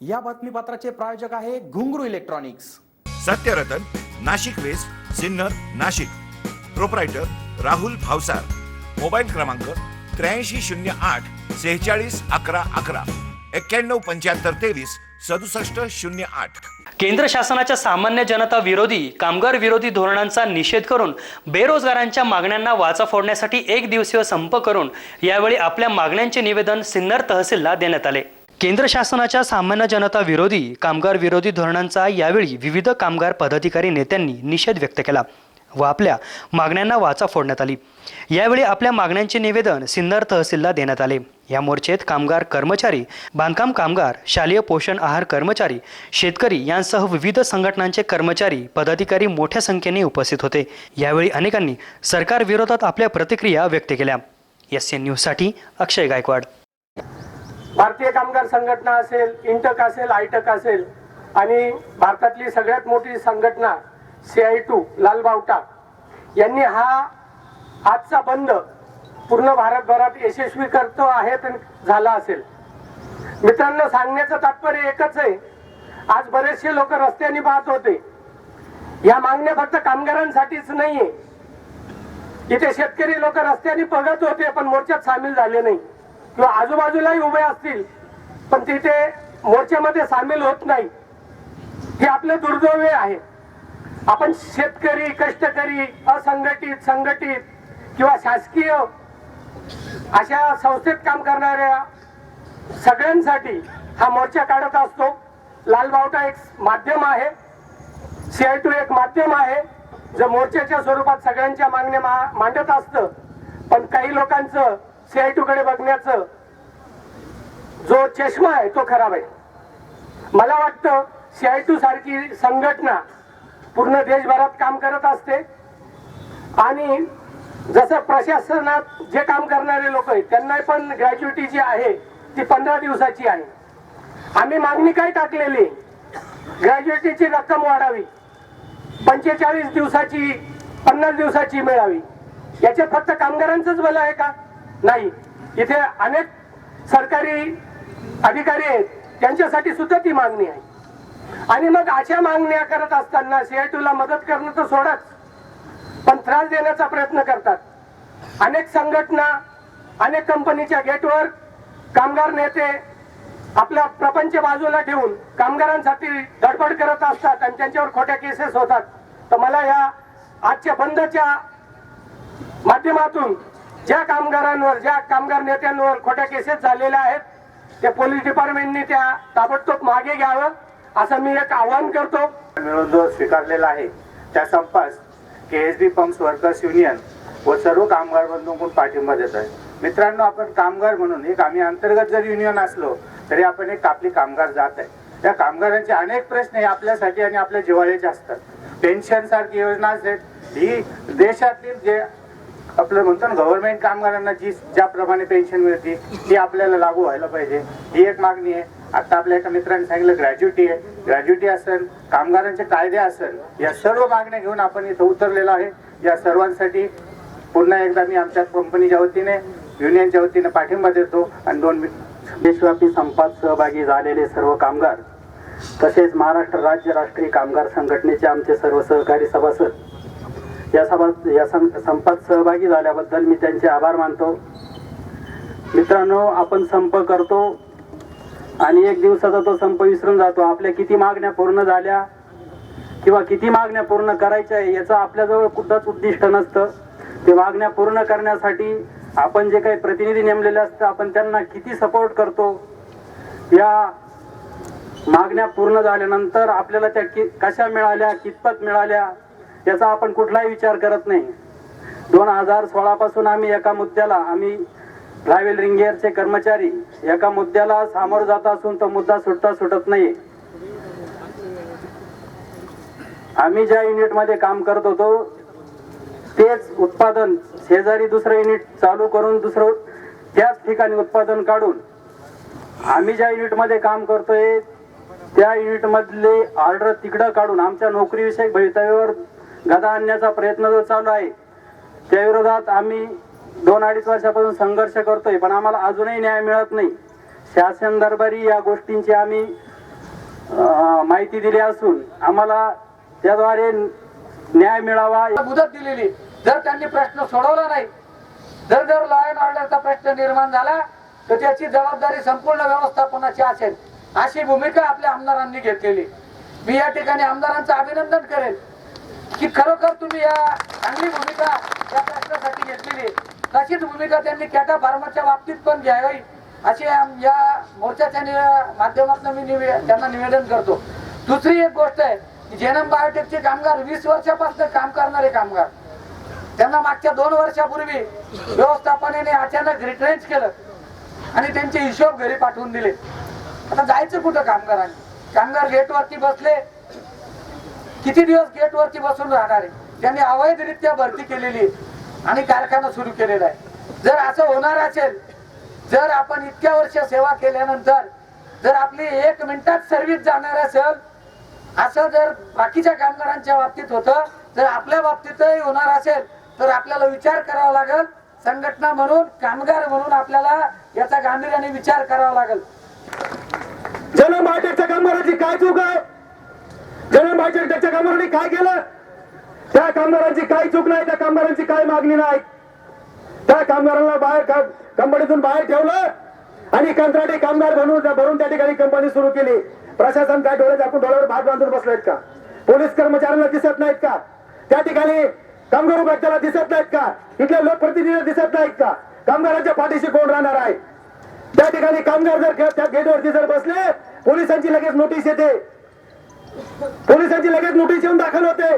या बातमीपत्राचे प्रायोजक आहे Ghungru electronics. Satyaratan Nashik west Sinnar Nashik. Proprietor Rahul Bhavsar. Mobile क्रमांक त्र्याऐंशी शून्य आठ सेहेचाळीस अकरा अकरा. एक्क्याण्णव पंच्याहत्तर तेवीस सदुसष्ट शून्य आठ. केंद्र शासनाच्या सामान्य जनता विरोधी कामगार विरोधी धोरणांचा निषेध करून बेरोजगारांच्या मागण्यांना वाचा फोडण्यासाठी एक दिवसीय संप करून यावेळी आपल्या मागण्यांचे निवेदन सिन्नर तहसीलला देण्यात आले. केंद्र शासनाच्या सामान्य जनता विरोधी कामगार विरोधी धोरणांचा यावेळी विविध कामगार पदाधिकारी नेत्यांनी निषेध व्यक्त केला व आपल्या मागण्यांना वाचा फोडण्यात आली. यावेळी आपल्या मागण्यांचे निवेदन सिन्नर तहसीलला देण्यात आले. या मोर्चेत कामगार कर्मचारी बांधकाम कामगार शालेय पोषण आहार कर्मचारी शेतकरी यांसह विविध संघटनांचे कर्मचारी पदाधिकारी मोठ्या संख्येने उपस्थित होते. यावेळी अनेकांनी सरकार विरोधात आपल्या प्रतिक्रिया व्यक्त केल्या. एस एन न्यूजसाठी अक्षय गायकवाड. भारतीय कामगार संघटना असेल इंटक असेल आयटक असेल आणि भारतातली सगळ्यात मोठी संघटना सी आय टू लालबावटा यांनी हा आजचा बंद पूर्ण भारतभरात यशस्वी करतो आहे तर झाला असेल. मित्रांनो सांगण्याचं तात्पर्य एकच आहे. आज बरेचसे लोक रस्त्याने पाहत होते. या मागण्या फक्त कामगारांसाठीच नाहीये. इथे शेतकरी लोक रस्त्याने बघत होते पण मोर्चात सामील झाले नाही. किंवा आजूबाजूलाही उभे असतील पण तिथे मोर्चामध्ये सामील होत नाही. हे आपलं दुर्दैव आहे. आपण शेतकरी कष्टकरी असंघटित संघटित किंवा शासकीय अशा संस्थेत काम करणाऱ्या सगळ्यांसाठी हा मोर्चा काढत असतो. लालबावटा एक माध्यम आहे. सीआय टू एक माध्यम आहे. जे मोर्चाच्या स्वरूपात सगळ्यांच्या मागण्या मा- मांडत असतं. पण काही लोकांचं सीआय टू कडे बघण्याचं जो चष्मा आहे तो खराब आहे. मला वाटतं सीआय टू सारखी संघटना पूर्ण देशभरात काम करत असते. आणि जसं प्रशासनात जे काम करणारे लोक आहेत त्यांना पण ग्रॅज्युटी जी आहे ती पंधरा दिवसाची आहे. आम्ही मागणी काय टाकलेली? ग्रॅज्युएटीची रक्कम वाढावी. पंचेचाळीस दिवसाची पन्नास दिवसाची मिळावी. याच्यात फक्त कामगारांचंच भलं आहे का? नाही. इथे अनेक सरकारी अधिकारी आहेत. त्यांच्यासाठी सुद्धा ती मागणी आहे. आणि मग अशा मागण्या करत असताना सीआयटीला मदत करणं तर सोडाच. पण त्रास देण्याचा प्रयत्न करतात. अनेक संघटना अनेक कंपनीच्या गेटवर कामगार नेते आपला प्रपंच बाजूला ठेवून कामगारांसाठी धडपड करत असतात आणि त्यांच्यावर खोट्या केसेस होतात. तर मला या आजच्या बंदच्या माध्यमातून ज्या कामगारांवर ज्या कामगार नेत्यांवर खोट्या केसेस झालेल्या आहेत त्या पोलीस डिपार्टमेंटने त्या ताबडतोब मागे घ्यावं असं मी एक आवाहन करतो. मिळून जो स्वीकारलेला आहे त्या संपास K S B pumps workers union व सर्व कामगार बंधूंकडून पाठिंबा देत आहे. मित्रांनो आपण कामगार म्हणून एक आम्ही अंतर्गत जर युनियन असलो तरी आपण एक आपली कामगार जात आहे. त्या कामगारांचे अनेक प्रश्न हे आपल्यासाठी आणि आपल्या जिवाळ्याचे असतात. पेन्शन सारखी योजना असेल ही देशातील जे आपलं म्हणतो ना गव्हर्नमेंट कामगारांना जी ज्याप्रमाणे पेन्शन मिळते ती आपल्याला लागू व्हायला पाहिजे. ही एक मागणी आहे. आता आपल्या एका मित्राने सांगितलं ग्रॅज्युटी आहे. ग्रॅज्युटी असेल कामगारांचे कायदे असेल या सर्व मागण्या घेऊन आपण इथं उतरलेलो आहे. या सर्वांसाठी पुन्हा एकदा मी आमच्या कंपनीच्या वतीने युनियनच्या वतीने पाठिंबा देतो आणि दोन देशव्यापी संपात सहभागी झालेले सर्व कामगार तसेच महाराष्ट्र राज्य राष्ट्रीय कामगार संघटनेचे आमचे सर्व सहकारी सभासद या सभा या संपात सहभागी झाल्याबद्दल मी त्यांचे आभार मानतो. मित्रांनो आपण संप करतो आणि एक दिवसाचा तो संप विसरून जातो. आपल्या किती मागण्या पूर्ण झाल्या किंवा किती मागण्या पूर्ण करायच्या आहे याचं आपल्याजवळ कुठंच उद्दिष्ट नसतं. ते मागण्या पूर्ण करण्यासाठी आपण जे काही प्रतिनिधी नेमलेले असतं आपण त्यांना किती सपोर्ट करतो या मागण्या पूर्ण झाल्यानंतर आपल्याला त्या कि कशा मिळाल्या कितपत मिळाल्या याचा आपण कुठलाही विचार करत नाही. दोन हजार सोळा पासून आम्ही एका मुद्द्याला आम्ही ट्रॅव्हल रिंगेअरचे कर्मचारी एका मुद्द्याला सामोर जात असून तो मुद्दा सुटता सुटत नाही आम्ही ज्या युनिटमध्ये काम करत होतो तेच उत्पादन शेजारी दुसरं युनिट चालू करून दुसरं त्याच ठिकाणी उत्पादन काढून आम्ही ज्या युनिटमध्ये काम करतोय त्या युनिटमधले ऑर्डर तिकडं काढून आमच्या नोकरीविषयक भवितव्यावर गदा आणण्याचा प्रयत्न जो चालू आहे त्या विरोधात आम्ही दोन अडीच वर्षापासून संघर्ष करतोय पण आम्हाला अजूनही न्याय मिळत नाही. शासन दरबारी या गोष्टींची आम्ही माहिती दिली असून आम्हाला त्याद्वारे न्याय मिळावा. मुदत दिलेली जर त्यांनी प्रश्न सोडवला नाही जर जर लॉ अँड ऑर्डरचा प्रश्न निर्माण झाला तर त्याची जबाबदारी संपूर्ण व्यवस्थापनाची असेल. अशी भूमिका आपल्या आमदारांनी घेतलेली मी या ठिकाणी आमदारांचं अभिनंदन करेन. की खरोखर तुम्ही या चांगली भूमिका या प्रश्नासाठी घेतलेली तशीच भूमिका त्यांनी कॅटा फार्माच्या बाबतीत पण घ्यावी असे या मोर्चाच्या माध्यमातून मी निवे- त्यांना निवेदन करतो. दुसरी एक गोष्ट आहे की जेनम बायोटेकचे कामगार वीस वर्षापासून काम करणारे कामगार. त्यांना मागच्या दोन वर्षापूर्वी व्यवस्थापनेने अचानक रिट्रेंच केलं आणि त्यांचे हिशोब घरी पाठवून दिले. आता जायचं कुठं कामगारांनी? कामगार गेटवरती बसले किती दिवस गेटवरती बसून राहणार आहे? त्यांनी अवैधरित्या भरती केलेली आहे आणि कारखाना सुरू केलेला आहे. जर असं होणार असेल जर आपण इतक्या वर्ष सेवा केल्यानंतर जर आपली एक मिनिटात सर्व्हिस जाणार असेल असं जर बाकीच्या कामगारांच्या बाबतीत होतं जर आपल्या बाबतीतही होणार असेल तर आपल्याला विचार करावा लागेल. संघटना म्हणून कामगार म्हणून आपल्याला याचा गांभीर्याने विचार करावा लागेल. जनम बायोटेकच्या कामगारांची काय चूक आहे? जनम त्याच्या कामगारांनी काय केलं? त्या कामगारांची काय चूक नाही त्या कामगारांची काय मागणी नाही. त्या कामगारांना बाहेर कंपनीतून बाहेर ठेवलं आणि कंत्राटी कामगार बनवून भरून त्या ठिकाणी कंपनी सुरू केली. प्रशासन काय डोळे दाखवून डोळ्यावर भात बांधून बसलेत का? पोलीस कर्मचाऱ्यांना दिसत नाहीत का? त्या ठिकाणी कामगार उपायुक्ताला दिसत नाहीत का? इथल्या लोकप्रतिनिधी दिसत नाहीत का? कामगारांच्या पाठीशी कोण राहणार आहे? त्या ठिकाणी कामगार जर त्या गेटवरती जर बसले पोलिसांची लगेच नोटीस येते. पोलिसांची लगेच नोटीस येऊन दाखल होते.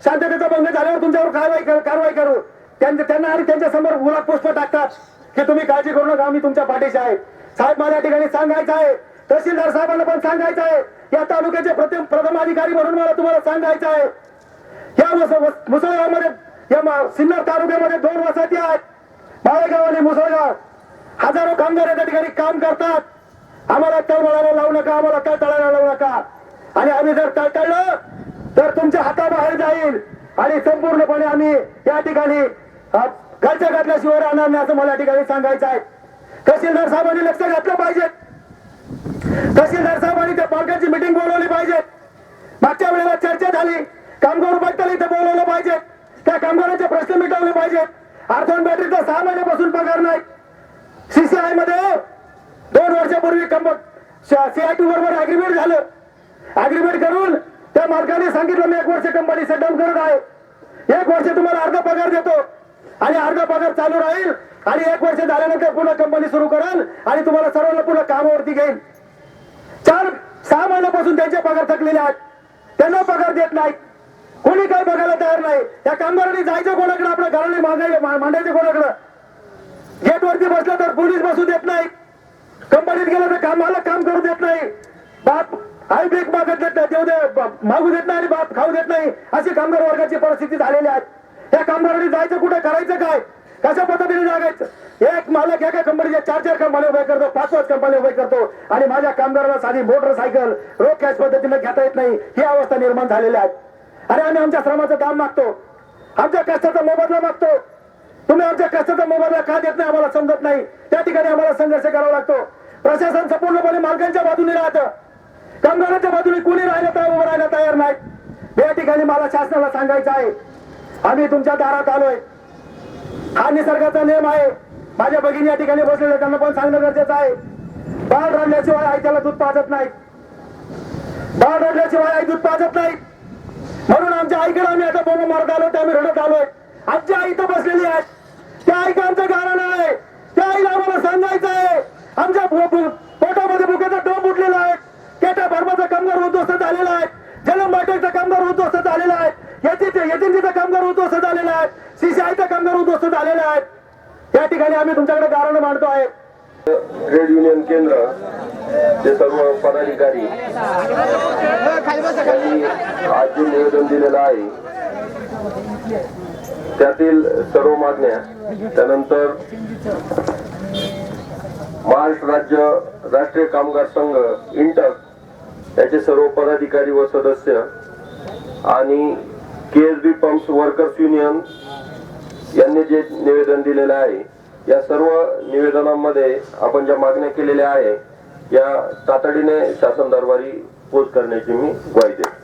शांततेचा भंग झाल्यावर तुमच्यावर कारवाई कारवाई करू. त्यांना आणि त्यांच्यासमोर गुलाब पुष्प टाकतात की तुम्ही काळजी करू नका आम्ही तुमच्या पाठीशी आहे. साहेब मला या ठिकाणी सांगायचं आहे. तहसीलदार साहेबांना पण सांगायचं आहे. या तालुक्याचे प्रथम प्रथम अधिकारी म्हणून मला तुम्हाला सांगायचं आहे. या मुसळगावमध्ये या सिन्नर तालुक्यामध्ये दोन वसाहती आहेत. माळेगाव आणि मुसळगाव. हजारो कामगार या ठिकाणी काम करतात. आम्हाला तळमळायला लावू नका आम्हाला तळतळायला लावू नका. आणि आम्ही जर तळतळलं तर तुमच्या हाताबाहेर जाईल. आणि संपूर्णपणे आम्ही या ठिकाणी अ, घरच्या घातल्याशिवाय राहणार नाही असं मला या ठिकाणी सांगायचं आहे. तहसीलदार साहेबांनी लक्ष घातलं पाहिजे. तहसीलदार साहेबांनी त्या पालकांची मिटिंग बोलवली पाहिजे. मागच्या वेळेला चर्चा झाली. कामगार उपायुक्ताला इथे बोलवलं पाहिजे. त्या कामगारांचे प्रश्न मिटवले पाहिजेत. आर्थॉन बॅटरीचा सहा महिन्यापासून पगार नाही. सीसीआयमध्ये दोन वर्षापूर्वी सीआयटी बरोबर अग्रीमेंट झालं. अग्रीमेंट करून त्या मालकाने सांगितलं मी एक वर्ष कंपनी सेटअप करत आहे. एक वर्ष तुम्हाला अर्धा पगार देतो. आणि अर्धा पगार चालू राहील. आणि एक वर्ष झाल्यानंतर पुन्हा कंपनी सुरू करेल. आणि तुम्हाला सर्वांना पुन्हा कामावरती घेईल चार सहा महिन्यापासून त्यांचे पगार थकलेले आहेत. त्यांना पगार देत नाही कोणी काही बघायला तयार नाही. त्या कामगारांनी जायचं कोणाकडे? आपल्या घराने मागाय मांडायचं कोणाकडं? गेटवरती बसलं तर पोलीस बसू देत नाही कंपनीत गेलं तर कामाला काम करू देत नाही बाप आई भीक मागत देत नाही देऊ दे मागू देत नाही आणि बाप खाऊ देत नाही अशी कामगार वर्गाची परिस्थिती झालेली आहे. त्या कामगारांनी जायचं कुठे करायचं काय? कशा पद्धतीने जागायचं? एक मालक एका कंपनीच्या चार चार कंपन्या उभे करतो पाच पाच कंपन्या उभ्या करतो. आणि माझ्या कामगाराला साधी मोटरसायकल रोख कॅश पद्धतीने घेता येत नाही. ही अवस्था निर्माण झालेली आहे. अरे आम्ही आमच्या श्रमाचं काम मागतो. आमच्या कष्टाचा मोबदला मागतो. तुम्ही आमच्या कष्टाचा मोबदला का देत नाही आम्हाला समजत नाही. त्या ठिकाणी आम्हाला संघर्ष करावा लागतो. प्रशासन संपूर्णपणे मालकांच्या बाजूने राहतं. कामगारांच्या बाजूने कोणी राहायला तयार उभं राहायला तयार नाही. या ठिकाणी मला शासनाला सांगायचं आहे आम्ही तुमच्या दारात आलोय. हा निसर्गाचा नियम आहे. माझ्या भगिनी या ठिकाणी बसलेल्या त्यांना पण सांगणं गरजेचं आहे. बाळ रडल्याशिवाय आई त्याला दूध पाजत नाही. बाळ रडल्याशिवाय आई दूध पाजत नाही. म्हणून आमच्या आईकडे आम्ही आता बोंब मारत आलो ते आम्ही रडत आलोय. आमची आई तर बसलेली आहे. त्या आईकडे आमचं कारण आहे त्या आईला आम्हाला सांगायचं आहे. आमच्या पोटामध्ये बुक्याचा डोंब उठलेला आहे. मराठा बर्माचा कामगार उद्ध्वस्त झालेला आहे. जलम बाटेचा कामगार उद्ध्वस्त झालेला आहे. एजन्सीचा कामगार उद्ध्वस्त झालेला आहे. सीसीआयचा कामगार उद्ध्वस्त झालेला आहे. या ठिकाणी आम्ही तुमच्याकडे कारण मांडतो आहे. ट्रेड युनियन केंद्र ते सर्व पदाधिकारी आज जे निवेदन दिलेलं आहे. त्यातील सर्व मागण्या त्यानंतर महाराष्ट्र राज्य राष्ट्रीय कामगार संघ इंटक त्याचे सर्व पदाधिकारी व सदस्य आणि K S B pumps workers union यांनी जे निवेदन दिलेलं आहे या सर्व निवेदनांमध्ये आपण ज्या मागण्या केलेल्या आहे या तातडीने शासन दरबारी पोच करण्याची मी ग्वाही देतो.